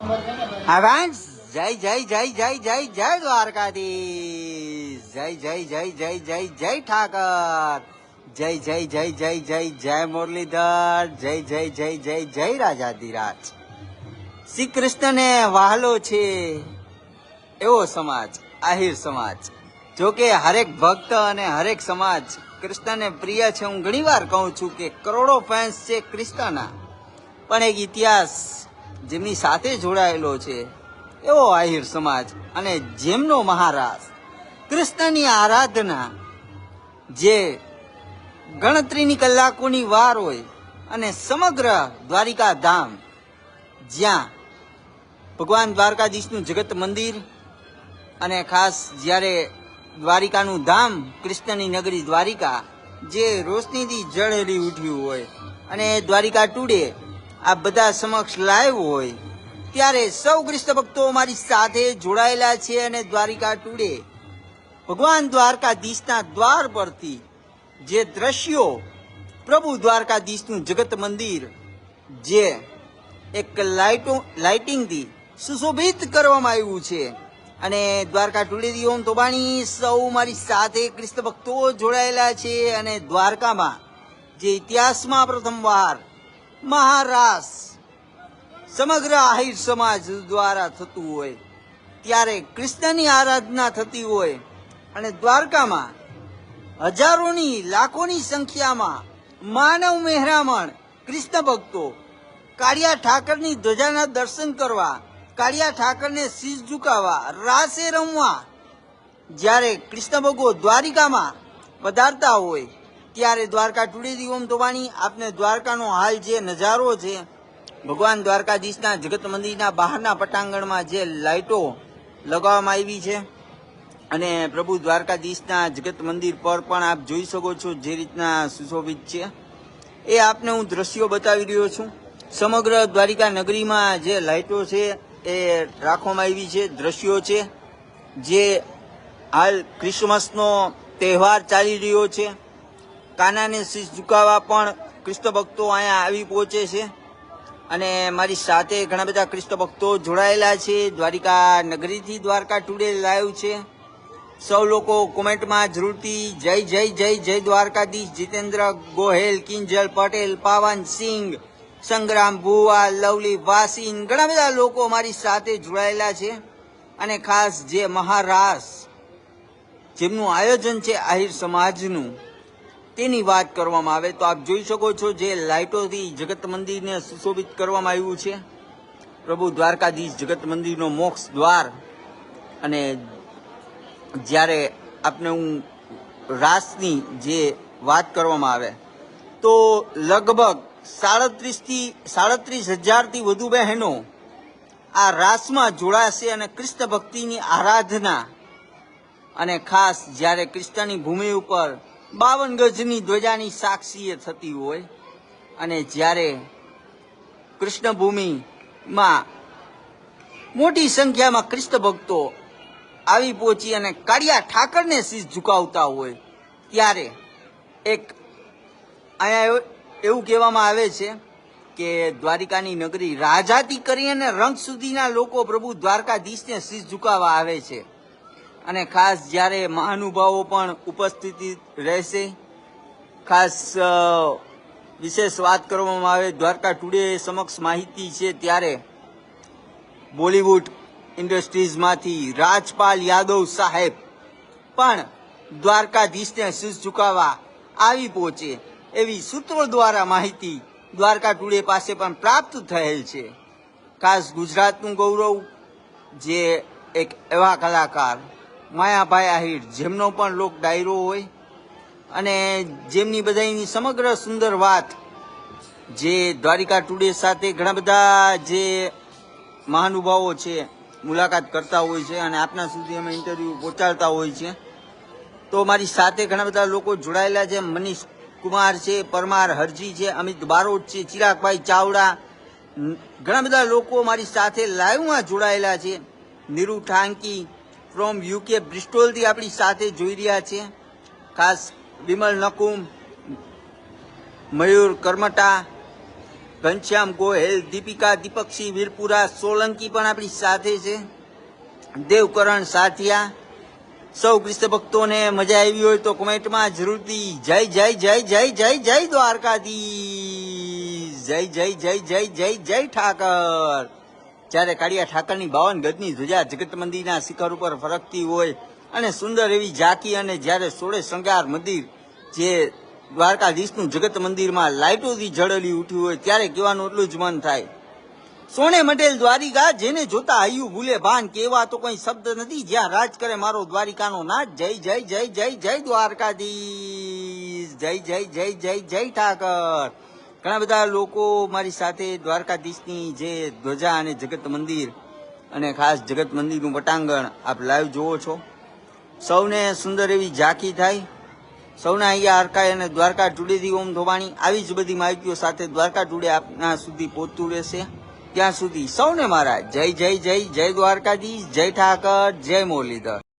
Friends જય જય જય જય જય જય દ્વારકાધી જય જય જય જય જય જય ઠાકર જય જય જય જય જય જય મુરલીધર જય જય જય જય જય રાજાધિરાજ શ્રી કૃષ્ણને વહાલો છે એવો સમાજ આહિર સમાજ જો કે હરેક ભક્ત અને હરેક સમાજ કૃષ્ણને પ્રિય છે હું ઘણીવાર કહું છું કે કરોડો ફેન્સ છે કૃષ્ણના પણ એક ઇતિહાસ જેમની સાથે જોડાયેલો છે, એવો આહિર સમાજ અને જેમનો મહારાજ. કૃષ્ણની આરાધના, જે ગણતરીની કલાકોની વાર હોય અને સમગ્ર દ્વારિકા ધામ, જ્યાં ભગવાન દ્વારકાધીશનું જગત મંદિર અને ખાસ જ્યારે દ્વારિકાનું ધામ કૃષ્ણની નગરી દ્વારિકા, જે રોશનીથી જળહરી ઉઠ્યું હોય અને દ્વારિકા ટુડે આ બધા સમક્ષ લાઈવ હોય, ત્યારે સૌ કૃષ્ણ ભક્તો મારી સાથે જોડાયેલા છે અને દ્વારિકા ટુડે. ભગવાન દ્વારકાધીશના દ્વાર પરથી જે દ્રશ્યો પ્રભુ દ્વારકાધીશનું જગત મંદિર, જે એક લાઇટો લાઇટિંગથી સુશોભિત કરવામાં આવ્યું છે. અને દ્વારકા ટુડેથી ઓમ તોબાણી સૌ મારી સાથે ક્રિસ્ત ભક્તો જોડાયેલા છે અને દ્વારકામાં જે ઇતિહાસમાં પ્રથમવાર મહારાસ સમગ્ર આહિર સમાજ દ્વારા થતું હોય, ત્યારે કૃષ્ણની આરાધના થતી હોય અને દ્વારકામાં હજારોની, લાખોની સંખ્યામાં માનવ મહેરામણ કૃષ્ણ ભક્તો કાળિયા ઠાકરની ધ્વજાના દર્શન કરવા, કાળિયા ઠાકરને શીશ ઝુકાવવા, રાસે રમવા, જ્યારે કૃષ્ણ ભગવો દ્વારિકામાં પધારતા હોય ત્યારે દ્વારકા ટુડેથી ઓમ તોબાણી આપને દ્વારકાનો હાલ જે નજારો છે, ભગવાન દ્વારકાધીશના જગત મંદિરના બહારના પટાંગણમાં જે લાઇટો લગાવવામાં આવી છે અને પ્રભુ દ્વારકાધીશના જગત મંદિર પર પણ આપ જોઈ શકો છો જે રીતના સુશોભિત છે. એ આપને હું દ્રશ્યો બતાવી રહ્યો છું. સમગ્ર દ્વારિકા નગરીમાં જે લાઇટો છે એ રાખવામાં આવી છે, દ્રશ્યો છે. જે હાલ ક્રિસમસનો તહેવાર ચાલી રહ્યો છે. કાનાને શીશ ઝુકાવવા પણ ક્રિસ્ત ભક્તો અહીંયા આવી પહોંચે છે. અને મારી સાથે ઘણા બધા ક્રિસ્ત ભક્તો જોડાયેલા છે. દ્વારિકા નગરીથી દ્વારકા ટુડે લાઈવ છે. સૌ લોકો કોમેન્ટમાં જરૂરથી જય જય જય જય દ્વારકાધીશ જીતેન્દ્ર ગોહેલ, કિંજલ પટેલ, પાવન સિંહ સંગ્રામ ભુવા, લવલી વાસીન, ઘણા બધા લોકો મારી સાથે જોડાયેલા છે. અને ખાસ જે મહારાસ, જેમનું આયોજન છે આહિર સમાજનું તેની વાત કરવામાં આવે તો આપ જોઈ શકો છો જે લાઇટોથી જગત મંદિરને સુશોભિત કરવામાં આવ્યું છે. પ્રભુ દ્વારકાધીશ જગત મંદિરનો મોક્ષ દ્વાર. અને જ્યારે આપને હું રાસની જે વાત કરવામાં આવે, તો લગભગ સાડત્રીસથી સાડત્રીસ હજારથી વધુ બહેનો આ રાસમાં જોડાશે અને કૃષ્ણ ભક્તિની આરાધના. અને ખાસ જ્યારે કૃષ્ણની ભૂમિ ઉપર બાવન ગજની ધ્વજાની સાક્ષીએ થતી હોય અને જ્યારે કૃષ્ણભૂમિમાં મોટી સંખ્યામાં કૃષ્ણ ભક્તો આવી પહોંચી અને કાળિયા ઠાકરને શીશ ઝુકાવતા હોય, ત્યારે એક અહીંયા એવું- કહેવામાં આવે છે કે દ્વારિકાની નગરી રાજાથી કરી અને રંગ સુધીના લોકો પ્રભુ દ્વારકાધીશને શીશ ઝુકાવવા આવે છે. અને ખાસ જ્યારે મહાનુભાવો પણ ઉપસ્થિત રહેશે, ખાસ વિશેષ વાત કરવામાં આવે, દ્વારકા ટુડે સમક્ષ માહિતી છે ત્યારે બોલિવૂડ ઇન્ડસ્ટ્રીઝમાંથી રાજપાલ યાદવ સાહેબ પણ દ્વારકાધીશને શીશ ઝુકાવવા આવી પહોંચે એવી સૂત્રો દ્વારા માહિતી દ્વારકા ટુડે પાસે પણ પ્રાપ્ત થયેલ છે. ખાસ ગુજરાતનું ગૌરવ, જે એક એવા કલાકાર માયાભાઈ આહિર, જેમનો પણ લોક ડાયરો હોય અને જેમની બધાની સમગ્ર સુંદર વાત જે દ્વારિકા ટુડે સાથે ઘણા બધા જે મહાનુભાવો છે મુલાકાત કરતા હોય છે અને આપના સુધી અમે ઇન્ટરવ્યૂ પહોંચાડતા હોય છે. તો મારી સાથે ઘણા બધા લોકો જોડાયેલા છે. મનીષ કુમાર છે, પરમાર હરજી છે, અમિત બારોટ છે, ચિરાગભાઈ ચાવડા ઘણા બધા લોકો મારી સાથે લાઈવમાં જોડાયેલા છે. નીરુ ઠાંકી ફ્રોમ યુકે બ્રિસ્ટોલથી આપણી સાથે જોઈ રહ્યા છે ખાસ વિમલ નકુમ, મયુર કરમટા, ઘનશ્યામ ગોહેલ, દીપિકા દીપકસિંહ, વીરપુરા, સોલંકી પણ આપણી સાથે છે. દેવકરણ સાથિયા, સૌ કૃષ્ણ ભક્તોને મજા આવી હોય તો કોમેન્ટમાં જરૂરથી જય જય જય જય જય જય દ્વારકાધી જય જય જય જય જય જય ઠાકર. જ્યારે કાળિયા ઠાકરની બાવન ગજની ધ્વજા જગત મંદિરના શિખર ઉપર ફરકતી હોય અને સુંદર એવી ઝાંકી અને જ્યારે સોળે શૃંગાર મંદિર જે દ્વારકાધીશનું જગત મંદિરમાં લાઇટોથી જળેલી ઉઠ્યું હોય ત્યારે કહેવાનું એટલું જ મન થાય. સોને મટેલ દ્વારિકા જેને જોતા હૈયું ભૂલે ભાન, કેવા તો કોઈ શબ્દ નથી. જ્યાં રાજ કરે મારો દ્વારિકાનો નાથ. જય જય જય જય જય દ્વારકાધીશ. જય જય જય જય જય ઠાકર. ઘણા બધા લોકો મારી સાથે દ્વારકાધીશની જે ધ્વજા અને જગત મંદિર અને ખાસ જગત મંદિરનું પટાંગણ આપ લાઈવ જુઓ છો. સૌને સુંદર એવી ઝાંખી થાય. સૌના અહીંયા હરકાય અને દ્વારકા ટુડેથી ઓમ ધોવાણી આવી જ બધી માહિતીઓ સાથે દ્વારકા ટુડે આપના સુધી પહોંચતું રહેશે. ત્યાં સુધી સૌને મારા જય જય જય જય દ્વારકાધીશ, જય ઠાકર, જય મુરલીધર.